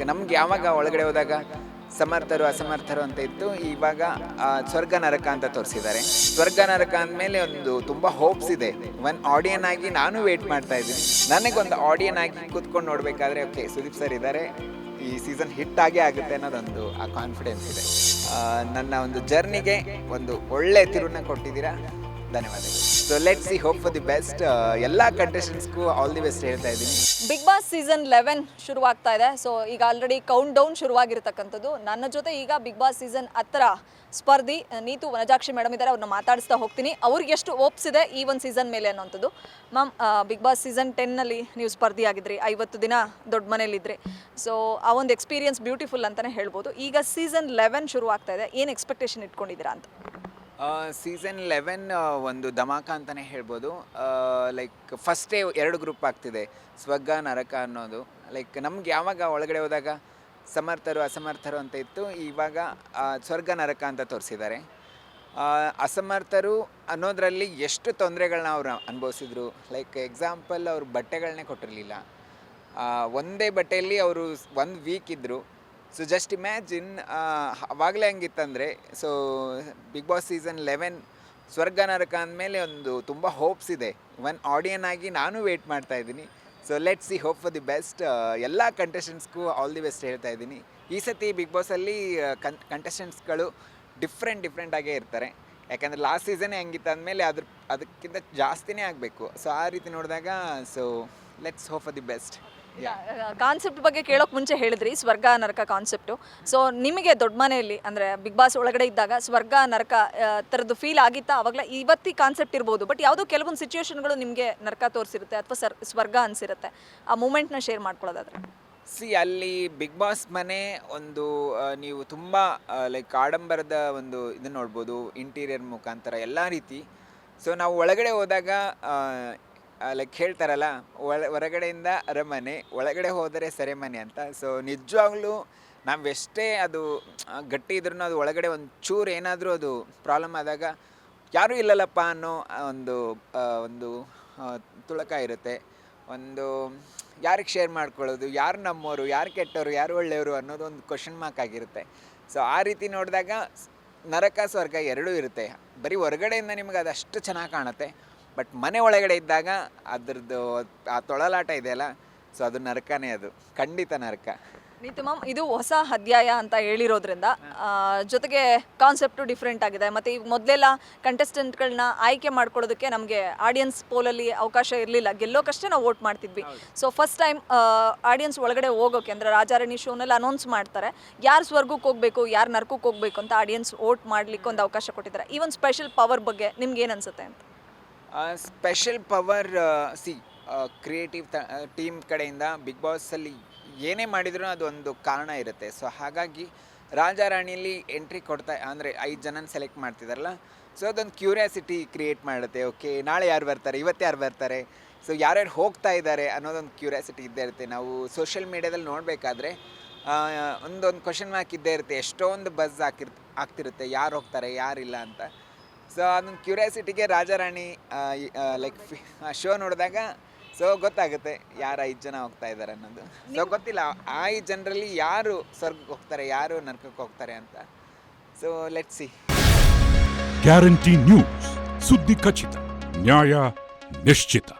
ನಮ್ಗೆ ಯಾವಾಗ ಒಳಗಡೆ ಹೋದಾಗ ಸಮರ್ಥರು, ಅಸಮರ್ಥರು ಅಂತ ಇತ್ತು, ಇವಾಗ ಸ್ವರ್ಗ ನರಕ ಅಂತ ತೋರಿಸಿದ್ದಾರೆ. ಸ್ವರ್ಗ ನರಕ ಅಂದಮೇಲೆ ಒಂದು ತುಂಬ ಹೋಪ್ಸ್ ಇದೆ. ಒನ್ ಆಡಿಯನ್ ಆಗಿ ನಾನು ವೇಟ್ ಮಾಡ್ತಾ ಇದ್ದೀನಿ. ನನಗೊಂದು ಆಡಿಯನ್ ಆಗಿ ಕೂತ್ಕೊಂಡು ನೋಡಬೇಕಾದ್ರೆ ಓಕೆ ಸುದೀಪ್ ಸರ್ ಇದ್ದಾರೆ. ಈ ಸೀಸನ್ ಹಿಟ್ ಆಗೇ ಆಗುತ್ತೆ ಅನ್ನೋದೊಂದು, ಆ ಕಾನ್ಫಿಡೆನ್ಸ್ ಇದೆ. ನನ್ನ ಒಂದು ಜರ್ನಿಗೆ ಒಂದು ಒಳ್ಳೆ ತಿರುನ ಕೊಟ್ಟಿದ್ದೀರಾ? ಧನ್ಯವಾದಗಳು. So let see hope for the best ಎಲ್ಲ ಕಂಟೆಸ್ಟೆಂಟ್ಸ್ಗೂ ಆಲ್ ದಿ ಬೆಸ್ಟ್ ಹೇಳ್ತಾ ಇದ್ದೀನಿ. ಬಿಗ್ ಬಾಸ್ ಸೀಸನ್ ಲೆವೆನ್ ಶುರುವಾಗ್ತಾ ಇದೆ. ಸೊ ಈಗ ಆಲ್ರೆಡಿ ಕೌಂಟ್ ಡೌನ್ ಶುರುವಾಗಿರ್ತಕ್ಕಂಥದ್ದು. ನನ್ನ ಜೊತೆ ಈಗ ಬಿಗ್ ಬಾಸ್ ಸೀಸನ್ ಹತ್ತರ ಸ್ಪರ್ಧಿ ನೀತು ವನಜಾಕ್ಷಿ ಮೇಡಮ್ ಇದ್ದಾರೆ. ಅವ್ರನ್ನ ಮಾತಾಡಿಸ್ತಾ ಹೋಗ್ತೀನಿ. ಅವ್ರಿಗೆ ಎಷ್ಟು ಓಪ್ಸ್ ಇದೆ ಈ ಒಂದು ಸೀಸನ್ ಮೇಲೆ ಅನ್ನೋಂಥದ್ದು. ಮ್ಯಾಮ್ ಬಿಗ್ ಬಾಸ್ ಸೀಸನ್ ಟೆನ್ನಲ್ಲಿ ನೀವು ಸ್ಪರ್ಧಿ ಆಗಿದ್ರಿ. ಐವತ್ತು ದಿನ ದೊಡ್ಡ ಮನೇಲಿದ್ರಿ ಸೊ ಆ ಒಂದು ಎಕ್ಸ್ಪೀರಿಯನ್ಸ್ ಬ್ಯೂಟಿಫುಲ್ ಅಂತಲೇ ಹೇಳ್ಬೋದು. ಈಗ ಸೀಸನ್ ಲೆವೆನ್ ಶುರು ಇದೆ. ಏನು ಎಕ್ಸ್ಪೆಕ್ಟೇಷನ್ ಇಟ್ಕೊಂಡಿದ್ದೀರಾ ಅಂತ? ಸೀಸನ್ ಲೆವೆನ್ ಒಂದು ಧಮಾಕ ಅಂತಲೇ ಹೇಳ್ಬೋದು. ಲೈಕ್ ಫಸ್ಟೇ ಎರಡು ಗ್ರೂಪ್ ಆಗ್ತಿದೆ, ಸ್ವರ್ಗ, ನರಕ ಅನ್ನೋದು. ಲೈಕ್ ನಮ್ಗೆ ಯಾವಾಗ ಒಳಗಡೆ ಹೋದಾಗ ಸಮರ್ಥರು, ಅಸಮರ್ಥರು ಅಂತ ಇತ್ತು, ಇವಾಗ ಸ್ವರ್ಗ, ನರಕ ಅಂತ ತೋರಿಸಿದ್ದಾರೆ. ಅಸಮರ್ಥರು ಅನ್ನೋದರಲ್ಲಿ ಎಷ್ಟು ತೊಂದರೆಗಳನ್ನ ಅವ್ರು ಅನುಭವಿಸಿದ್ರು? ಲೈಕ್ ಎಕ್ಸಾಂಪಲ್ ಅವ್ರು ಬಟ್ಟೆಗಳನ್ನೇ ಕೊಟ್ಟಿರಲಿಲ್ಲ. ಒಂದೇ ಬಟ್ಟೆಯಲ್ಲಿ ಅವರು ಒಂದು ವೀಕ್ ಇದ್ದರು ಸೊ ಜಸ್ಟ್ ಇಮ್ಯಾಜಿನ್ ಅವಾಗಲೇ ಹಂಗಿತ್ತಂದರೆ so big boss season eleven ಸ್ವರ್ಗ ನರಕ ಅಂದಮೇಲೆ ಒಂದು ತುಂಬ ಹೋಪ್ಸ್ ಇದೆ. ಒನ್ ಆಡಿಯನ್ ಆಗಿ ನಾನು ವೇಟ್ ಮಾಡ್ತಾ ಇದ್ದೀನಿ. So let see hope for the best ಎಲ್ಲ ಕಂಟೆಸ್ಟೆಂಟ್ಸ್ಗೂ ಆಲ್ ದಿ ಬೆಸ್ಟ್ ಹೇಳ್ತಾ ಇದ್ದೀನಿ. ಈ ಸತಿ ಬಿಗ್ ಬಾಸಲ್ಲಿ ಕನ್ ಕಂಟೆಸ್ಟೆಂಟ್ಸ್ಗಳು ಡಿಫ್ರೆಂಟ್ ಡಿಫ್ರೆಂಟ್ ಆಗೇ ಇರ್ತಾರೆ. ಯಾಕಂದರೆ ಲಾಸ್ಟ್ ಸೀಸನ್ ಹೆಂಗಿತ್ತು ಅಂದಮೇಲೆ ಅದ್ರ, ಅದಕ್ಕಿಂತ ಜಾಸ್ತಿನೇ ಆಗಬೇಕು. ಸೊ ಆ ರೀತಿ ನೋಡಿದಾಗ so let's hope for the best concept ಬಗ್ಗೆ ಕೇಳೋಕೆ ಮುಂಚೆ ಹೇಳಿದ್ರಿ ಸ್ವರ್ಗ ನರಕ ಕಾನ್ಸೆಪ್ಟು ಸೊ ನಿಮಗೆ ದೊಡ್ಡ ಮನೆಯಲ್ಲಿ ಅಂದರೆ ಬಿಗ್ ಬಾಸ್ ಒಳಗಡೆ ಇದ್ದಾಗ ಸ್ವರ್ಗ ನರಕ ಥರದ್ದು ಫೀಲ್ ಆಗಿತ್ತಾ? ಅವಾಗಲೇ ಇವತ್ತಿ ಕಾನ್ಸೆಪ್ಟ್ ಇರ್ಬೋದು. ಬಟ್ ಯಾವುದೋ ಕೆಲವೊಂದು ಸಿಚುವೇಶನ್ಗಳು ನಿಮಗೆ ನರಕ ತೋರಿಸಿರುತ್ತೆ ಅಥವಾ ಸರ್ ಸ್ವರ್ಗ ಅನಿಸಿರುತ್ತೆ. ಆ ಮೂಮೆಂಟ್ನ ಶೇರ್ ಮಾಡ್ಕೊಳ್ಳೋದಾದ್ರೆ. ಸಿ ಅಲ್ಲಿ ಬಿಗ್ ಬಾಸ್ ಮನೆ ಒಂದು ನೀವು ತುಂಬ ಲೈಕ್ ಆಡಂಬರದ ಒಂದು ಇದನ್ನ ನೋಡ್ಬೋದು ಇಂಟೀರಿಯರ್ ಮುಖಾಂತರ ಎಲ್ಲ ರೀತಿ. ಸೊ ನಾವು ಒಳಗಡೆ ಹೋದಾಗ ಲೈಕ್ ಹೇಳ್ತಾರಲ್ಲ, ಒಳ, ಹೊರಗಡೆಯಿಂದ ಅರಮನೆ, ಒಳಗಡೆ ಹೋದರೆ ಸೆರೆಮನೆ ಅಂತ. ಸೊ ನಿಜವಾಗ್ಲೂ ನಾವೆಷ್ಟೇ ಅದು ಗಟ್ಟಿ ಇದ್ರೂ ಅದು ಒಳಗಡೆ ಒಂದು ಚೂರು ಏನಾದರೂ ಅದು ಪ್ರಾಬ್ಲಮ್ ಆದಾಗ ಯಾರೂ ಇಲ್ಲಲ್ಲಪ್ಪ ಅನ್ನೋ ಒಂದು ಒಂದು ತುಳಕ ಇರುತ್ತೆ. ಒಂದು, ಯಾರಿಗೆ ಶೇರ್ ಮಾಡ್ಕೊಳ್ಳೋದು, ಯಾರು ನಮ್ಮೋರು, ಯಾರು ಕೆಟ್ಟವರು ಯಾರು ಒಳ್ಳೆಯವರು ಅನ್ನೋದು ಒಂದು ಕ್ವಶನ್ ಮಾರ್ಕ್ ಆಗಿರುತ್ತೆ. ಸೊ ಆ ರೀತಿ ನೋಡಿದಾಗ ನರಕ, ಸ್ವರ್ಗ ಎರಡೂ ಇರುತ್ತೆ. ಬರೀ ಹೊರಗಡೆಯಿಂದ ನಿಮಗೆ ಅದಷ್ಟು ಚೆನ್ನಾಗಿ ಕಾಣುತ್ತೆ. ಬಟ್ ಮನೆ ಒಳಗಡೆ ಇದ್ದಾಗ ಅದ್ರದ್ದು ಆ ತೊಳಲಾಟ ಇದೆಯಲ್ಲ ಸೊ ಅದು ನರಕನೇ ಅದು. ಖಂಡಿತ ನರಕ. ನೀತು ಮ್ಯಾಮ್ ಇದು ಹೊಸ ಅಧ್ಯಾಯ ಅಂತ ಹೇಳಿರೋದ್ರಿಂದ ಆ, ಜೊತೆಗೆ ಕಾನ್ಸೆಪ್ಟು ಡಿಫ್ರೆಂಟ್ ಆಗಿದೆ. ಮತ್ತು ಈಗ ಮೊದಲೆಲ್ಲ ಕಂಟೆಸ್ಟೆಂಟ್ಗಳನ್ನ ಆಯ್ಕೆ ಮಾಡ್ಕೊಳ್ಳೋದಕ್ಕೆ ನಮಗೆ ಆಡಿಯನ್ಸ್ ಪೋಲಲ್ಲಿ ಅವಕಾಶ ಇರಲಿಲ್ಲ. ಗೆಲ್ಲೋಕಷ್ಟೇ ನಾವು ವೋಟ್ ಮಾಡ್ತಿದ್ವಿ. ಸೊ ಫಸ್ಟ್ ಟೈಮ್ ಆಡಿಯನ್ಸ್ ಒಳಗಡೆ ಹೋಗೋಕೆ ಅಂದರೆ ರಾಜಾರಾಣಿ ಶೋನಲ್ಲಿ ಅನೌನ್ಸ್ ಮಾಡ್ತಾರೆ. ಯಾರು ಸ್ವರ್ಗಕ್ಕೆ ಹೋಗಬೇಕು ಯಾರು ನರ್ಕಕ್ಕೆ ಹೋಗಬೇಕು ಅಂತ ಆಡಿಯನ್ಸ್ ವೋಟ್ ಮಾಡಲಿಕ್ಕೆ ಒಂದು ಅವಕಾಶ ಕೊಟ್ಟಿದ್ದಾರೆ. ಈ ಒಂದು ಸ್ಪೆಷಲ್ ಪವರ್ ಬಗ್ಗೆ ನಿಮ್ಗೆ ಏನು ಅನ್ಸುತ್ತೆ ಅಂತ? Special power see creative team ಕಡೆಯಿಂದ ಬಿಗ್ ಬಾಸಲ್ಲಿ ಏನೇ ಮಾಡಿದ್ರು ಅದೊಂದು ಕಾರಣ ಇರುತ್ತೆ. ಸೊ ಹಾಗಾಗಿ ರಾಜಾರಾಣಿಲಿ ಎಂಟ್ರಿ ಕೊಡ್ತಾ, ಅಂದರೆ ಐದು ಜನನ ಸೆಲೆಕ್ಟ್ ಮಾಡ್ತಿದ್ದಾರಲ್ಲ ಸೊ ಅದೊಂದು ಕ್ಯೂರಿಯಾಸಿಟಿ ಕ್ರಿಯೇಟ್ ಮಾಡುತ್ತೆ. ಓಕೆ ನಾಳೆ ಯಾರು ಬರ್ತಾರೆ? ಇವತ್ತು ಯಾರು ಬರ್ತಾರೆ? ಸೊ ಯಾರ್ಯಾರು ಹೋಗ್ತಾ ಇದ್ದಾರೆ ಅನ್ನೋದೊಂದು ಕ್ಯೂರಿಯಾಸಿಟಿ ಇದ್ದೇ ಇರುತ್ತೆ. ನಾವು ಸೋಷಿಯಲ್ ಮೀಡ್ಯಾದಲ್ಲಿ ನೋಡಬೇಕಾದ್ರೆ ಒಂದೊಂದು ಕ್ವಶನ್ ಮಾರ್ಕ್ ಇದ್ದೇ ಇರುತ್ತೆ. ಎಷ್ಟೊಂದು ಬಸ್ ಹಾಕಿರ್, ಆಗ್ತಿರುತ್ತೆ. ಯಾರು ಹೋಗ್ತಾರೆ? ಯಾರಿಲ್ಲ ಅಂತ. ಸೊ ಅದೊಂದು ಕ್ಯೂರಿಯಾಸಿಟಿಗೆ ರಾಜಾರಾಣಿ ಲೈಕ್ ಶೋ ನೋಡಿದಾಗ ಸೊ ಗೊತ್ತಾಗುತ್ತೆ ಯಾರು ಐದು ಜನ ಹೋಗ್ತಾ ಇದ್ದಾರೆ ಅನ್ನೋದು. ಸೊ ಗೊತ್ತಿಲ್ಲ ಆ ಐದು ಜನರಲ್ಲಿ ಯಾರು ಸ್ವರ್ಗಕ್ಕೆ ಹೋಗ್ತಾರೆ ಯಾರು ನರ್ಕಕ್ಕೆ ಹೋಗ್ತಾರೆ ಅಂತ. So let see guarantee news ಸುದ್ದಿ ಖಚಿತ ನ್ಯಾಯ ನಿಶ್ಚಿತ